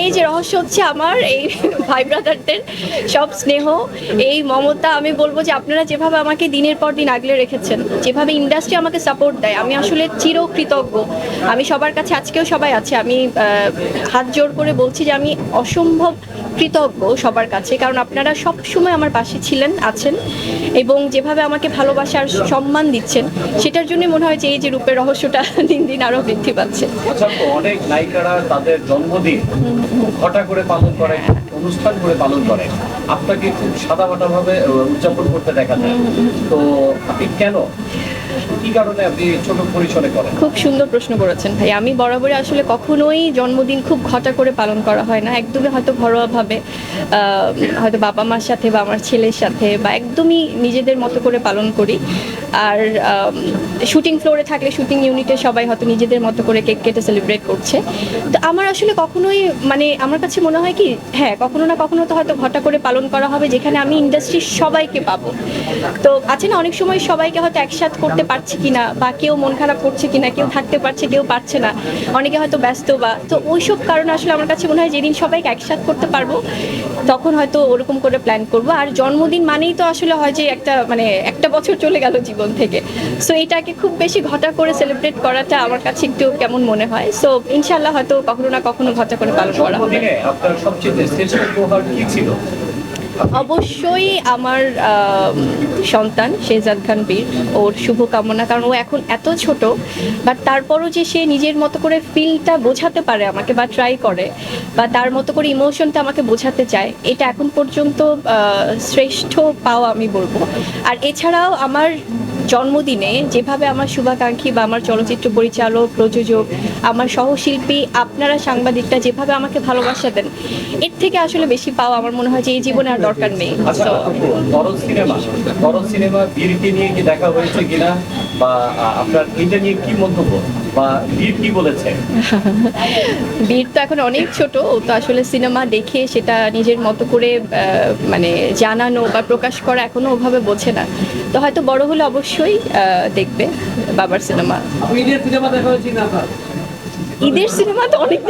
এই যে রহস্য হচ্ছে আমার এই ভাই ব্রাদারদের সব স্নেহ এই মমতা আমি বলব যে আপনারা যেভাবে আমাকে দিনের পর দিন আগলে রেখেছেন যেভাবে ইন্ডাস্ট্রি আমাকে সাপোর্ট দেয় আমি আসলে চিরকৃতজ্ঞ। আমি সবার কাছে আজকেও সবাই আছে আমি হাত জোর করে বলছি যে আমি অসম্ভব কৃতজ্ঞ সবার কাছে কারণ আপনারা সব সময় আমার পাশে ছিলেন আছেন এবং যেভাবে আমাকে ভালোবাসার সম্মান দিচ্ছেন সেটার জন্য মনে হয় যে এই যে রূপের রহস্যটা দিন দিন আরও বৃদ্ধি পাচ্ছে। আচ্ছা অনেক নায়িকারা তাদের জন্মদিন ঘটা করে পালন করে অনুষ্ঠান করে পালন করে আপনাকে খুব সাদা ভাবে উদযাপন করতে দেখা যায়। তো আপনি কেন খুব সুন্দর প্রশ্ন করেছেন ভাই। আমি বরাবরই আসলে কখনোই জন্মদিন খুব ঘটা করে পালন করা হয় না। একদমই হয়তো ঘরোয়াভাবে হয়তো বাবা মার সাথে বা আমার ছেলের সাথে বা একদমই নিজেদের মতো করে পালন করি। আর শুটিং ফ্লোরে থাকলে শুটিং ইউনিটে সবাই হয়তো নিজেদের মতো করে কেক কেটে সেলিব্রেট করছে। তো আমার আসলে কখনোই মানে আমার কাছে মনে হয় কি হ্যাঁ কখনো না কখনো তো হয়তো ঘটা করে পালন করা হবে, যেখানে আমি ইন্ডাস্ট্রির সবাইকে পাবো। তো আছে না, অনেক সময় সবাইকে হয়তো একসাথে করতে পারছি কিনা বা কেউ মন খারাপ করছে কিনা, কেউ থাকতে পারছে, কেউ পারছে না, অনেকে হয়তো ব্যস্ত বা, তো ওইসব কারণে আসলে আমার কাছে মনে হয় যেদিন সবাইকে একসাথে করতে পারব, তখন হয়তো ওরকম করে প্ল্যান করব। আর জন্মদিন মানেই তো আসলে হয় যে একটা মানে একটা বছর চলে গেল জীবন থেকে। সো এটাকে খুব বেশি ঘটা করে সেলিব্রেট করাটা আমার কাছে একটু কেমন মনে হয়। সো ইনশাল্লাহ হয়তো কখনো না কখনো ঘটা করে পালন করা হবে। অবশ্যই আমার সন্তান, শেহজাদ খান বীর, ওর শুভকামনা, কারণ ও এখন এত ছোট বাট তারপরও যে সে নিজের মতো করে ফিলটা বোঝাতে পারে আমাকে বা ট্রাই করে, বা তার মতো করে ইমোশনটা আমাকে বোঝাতে চায়, এটা এখন পর্যন্ত শ্রেষ্ঠ পাওয়া আমি বলব। আর এছাড়াও আমার জন্মদিনে যেভাবে আমার শুভাকাঙ্ক্ষী বা আমার চলচ্চিত্র পরিচালক প্রযোজক আমার সহশিল্পী আপনারা সাংবাদিকটা যেভাবে আমাকে ভালোবাসা দেন এর থেকে আসলে বেশি পাওয়া আমার মনে হয় যে এই জীবনে আর দরকার নেই। আচ্ছা সিনেমা সিনেমা নিয়ে কি দেখা হয়েছে কিনা বা আপনার এটা নিয়ে কি মন্তব্য? বা বীর কি বলেছে? বীর তো এখন অনেক ছোট ও তো আসলে সিনেমা দেখে সেটা নিজের মতো করে মানে জানানো বা প্রকাশ করা এখনও ওভাবে বোঝে না। তো হয়তো বড় হলে অবশ্যই দেখবে বাবার সিনেমা। ঈদের সিনেমা দেখা হয়েছে না ঈদের সিনেমা তো অনেক